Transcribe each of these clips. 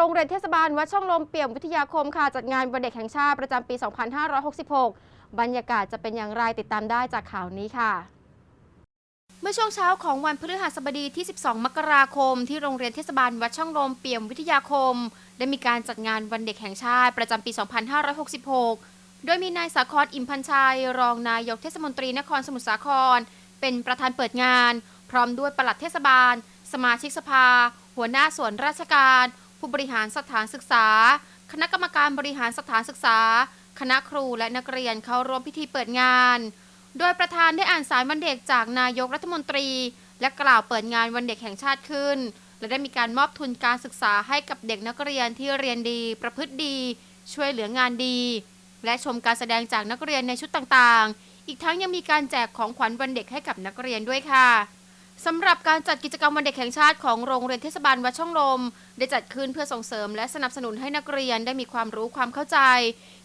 โรงเรียนเทศบาลวัดช่องลมเปี่ยมวิทยาคมค่ะจัดงานวันเด็กแห่งชาติประจำปี 2566 บรรยากาศจะเป็นอย่างไรติดตามได้จากข่าวนี้ค่ะเมื่อช่วงเช้าของวันพฤหัสบดีที่ 12 มกราคม ที่โรงเรียนเทศบาลวัดช่องลมเปี่ยมวิทยาคม ได้มีการจัดงานวันเด็กแห่งชาติประจำปี 2566 โดยมีนายสาครอิมพันชัย รองนายกเทศมนตรีนครสมุทรสาคร เป็นประธานเปิดงาน พร้อมด้วยปลัดเทศบาล สมาชิกสภา หัวหน้าส่วนราชการ ผู้บริหารสถานศึกษา คณะกรรมการบริหารสถานศึกษา คณะครูและนักเรียนเข้าร่วมพิธีเปิดงาน โดยประธานได้อ่านสารวันเด็กจากนายกรัฐมนตรี และกล่าวเปิดงานวันเด็กแห่งชาติขึ้น และได้มีการมอบทุนการศึกษาให้กับเด็กนักเรียนที่เรียนดี ประพฤติดี ช่วยเหลืองานดี และชมการแสดงจากนักเรียนในชุดต่างๆ อีกทั้งยังมีการแจกของขวัญวันเด็กให้กับนักเรียนด้วยค่ะ สำหรับการจัดกิจกรรมวันเด็กแห่งชาติของโรงเรียนเทศบาลวัดช่องลม ได้จัดขึ้นเพื่อส่งเสริมและสนับสนุนให้นักเรียนได้มีความรู้ความเข้าใจ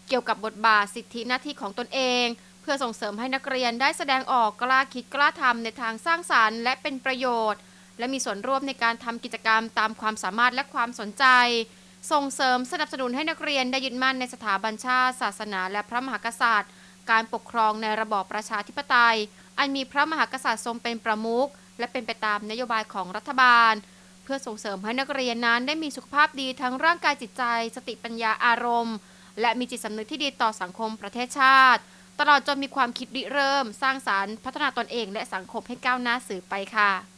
เกี่ยวกับบทบาทสิทธิหน้าที่ของตนเอง เพื่อส่งเสริมให้นักเรียนได้แสดงออกกล้าคิดกล้าทำในทางสร้างสารรค์ และเป็นประโยชน์ และมีส่วนร่วมในการทำกิจกรรมตามความสามารถและความสนใจ ส่งเสริมสนับสนุนให้นักเรียนได้ยึดมั่นในสถาบันชาติ ศาสนา และพระมหากษัตริย์ การปกครองในระบอบประชาธิปไตย อันมีพระมหากษัตริย์ทรงเป็นประมุข และเป็นไปตามนโยบายของรัฐบาล เพื่อส่งเสริมให้นักเรียนนั้นได้มีสุขภาพดีทั้งร่างกายจิตใจ สติปัญญาอารมณ์ และมีจิตสำนึกที่ดีต่อสังคมประเทศชาติ ตลอดจนมีความคิดริเริ่ม สร้างสารรค์พัฒนาตนเองและสังคมให้ก้าวหน้าสืบไปค่ะ